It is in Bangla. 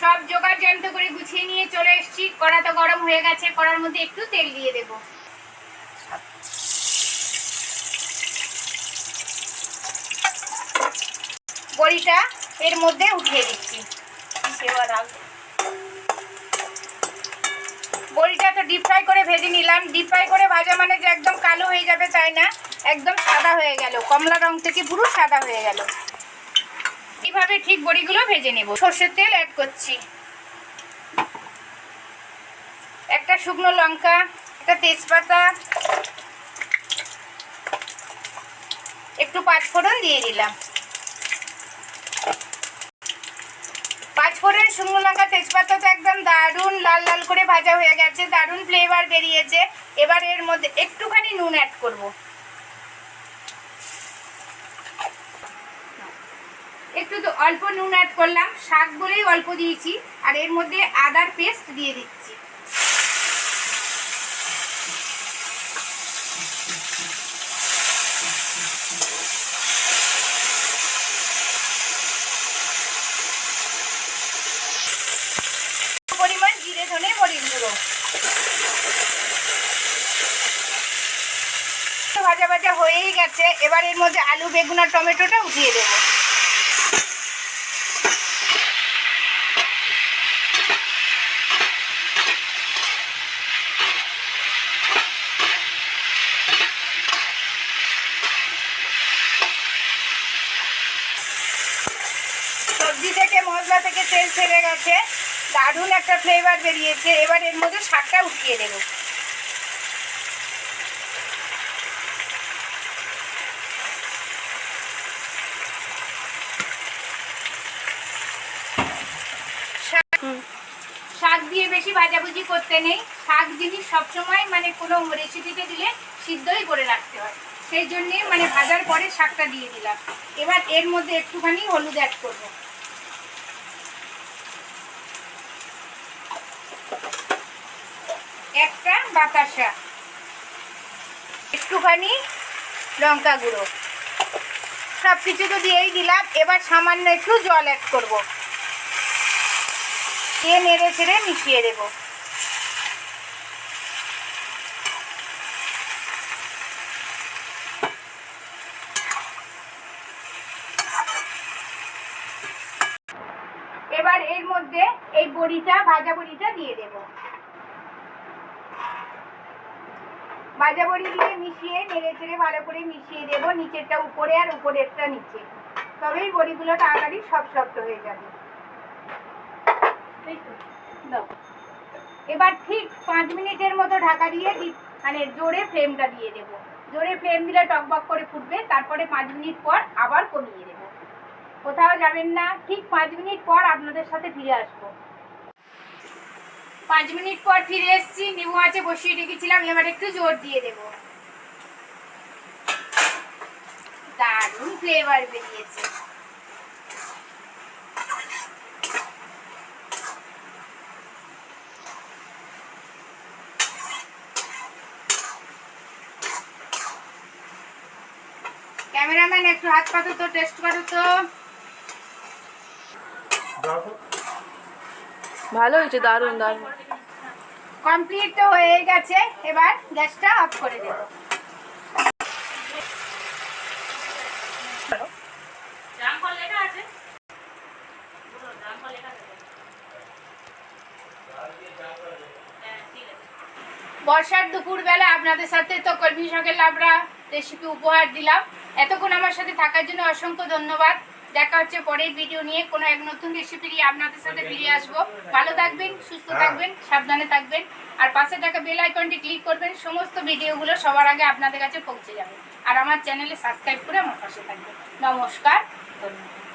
সব জোগাড় যন্ত্র করে গুছিয়ে নিয়ে চলে এসেছি। তো গরম হয়ে গেছে, কড়ার মধ্যে একটু তেল দিয়ে দেবো। বড়িটা এর মধ্যে উঠিয়ে দিচ্ছি। বড়িটা তো ডিপ ফ্রাই করে ভেজে নিলাম। ডিপ ফ্রাই করে ভাজা মানে যে একদম কালো হয়ে যাবে, তাই না? একদম সাদা হয়ে গেল। কমলা রং থেকে পুরো সাদা হয়ে গেল। এইভাবে ঠিক বড়িগুলো ভেজে নেব। সর্ষের তেল অ্যাড করছি। একটা শুকনো লঙ্কা, একটা তেজপাতা, একটু পাঁচফোড়ন দিয়ে দিলাম। পাঁচফোড়ন শুকনো লঙ্কা, তেজপাতা তো একদম দারুণ লাল লাল করে ভাজা হয়ে গেছে, দারুণ ফ্লেভার বেরিয়েছে। এবার এর মধ্যে একটুখানি নুন অ্যাড করব। একটু তো অল্প নুন অ্যাড করলাম, শাক বলেই অল্প দিয়েছি, আর এর মধ্যে আদার পেস্ট দিয়ে দিচ্ছি। পরিমাণ ভাজা ভাজা হয়েই গেছে, এবার এর মধ্যে আলু, বেগুন আর টমেটোটা উঠিয়ে দেবো। সবজি থেকে মশলা থেকে তেল ছেড়ে গেছে। দারুণ একটা ফ্লেভার বেরিয়েছে। এবার এর মধ্যে শাকটা উঠিয়ে দেবো। শাক- শাক দিয়ে বেশি ভাজাভুজি করতে নেই। শাক জিনিস সবসময় মানে কোনো রেসিপিতে দিলে সিদ্ধই করে রাখতে হয়। সেই জন্যে মানে ভাজার পরে শাকটা দিয়ে দিলাম। এবার এর মধ্যে একটুখানি হলুদ অ্যাড করব একটা বাতাসা। একটুখানি লঙ্কা গুঁড়ো। সব কিছু তো দিয়েই দিলাম, এবার সামান্য একটু জল অ্যাড করব। দিয়ে নেড়ে ছেড়ে মিশিয়ে দেবো। এবার এর মধ্যে এই বড়িটা, ভাজা বড়িটা দিয়ে দেবো। ভাজা বড়ি দিয়ে মিশিয়ে নেড়ে চেড়ে ভালো করে মিশিয়ে দেব নিচেরটা উপরে আর উপরেরটা নিচে। তবেই বড়িগুলো তাড়াতাড়ি সব শক্ত হয়ে যাবে। এবার ঠিক পাঁচ মিনিটের মতো ঢাকা দিয়ে মানে জোরে ফ্লেমটা দিয়ে দেবো। জোরে ফ্লেম দিলে টকবক করে ফুটবে তারপরে পাঁচ মিনিট পর আবার কমিয়ে দেবো। কোথাও যাবেন না ঠিক পাঁচ মিনিট পর আপনাদের সাথে ফিরে আসব। পাঁচ মিনিট পর ফিরে এসেছি। নিমু আছে, বসিয়ে রেখেছিলাম। এবার একটু জোর দিয়ে দেব। দারুণ ফ্লেভার বেরিয়েছে। ক্যামেরাম্যান, একটু হাত পাতো তো টেস্ট করো তো। ভালো হয়েছে, দারুণ দারুণ। কমপ্লিট তো হয়ে গেছে, এবার গ্যাসটা অফ করে দেবো। বর্ষার দুপুরবেলা আপনাদের সাথে তো কলমি শাকের লাভরা রেসিপি উপহার দিলাম। এতক্ষণ আমার সাথে থাকার জন্য অসংখ্য ধন্যবাদ। দেখা হচ্ছে পরের ভিডিও নিয়ে। কোনো এক নতুন রেসিপি নিয়ে আপনাদের সাথে ফিরে আসব। ভালো থাকবেন সুস্থ থাকবেন সাবধানে থাকবেন। আর পাশে থাকা বেল আইকনটি ক্লিক করবেন সমস্ত ভিডিওগুলো সবার আগে আপনাদের কাছে পৌঁছে যাবে। আর আমার চ্যানেলে সাবস্ক্রাইব করে আমার পাশে থাকবেন। নমস্কার ধন্যবাদ।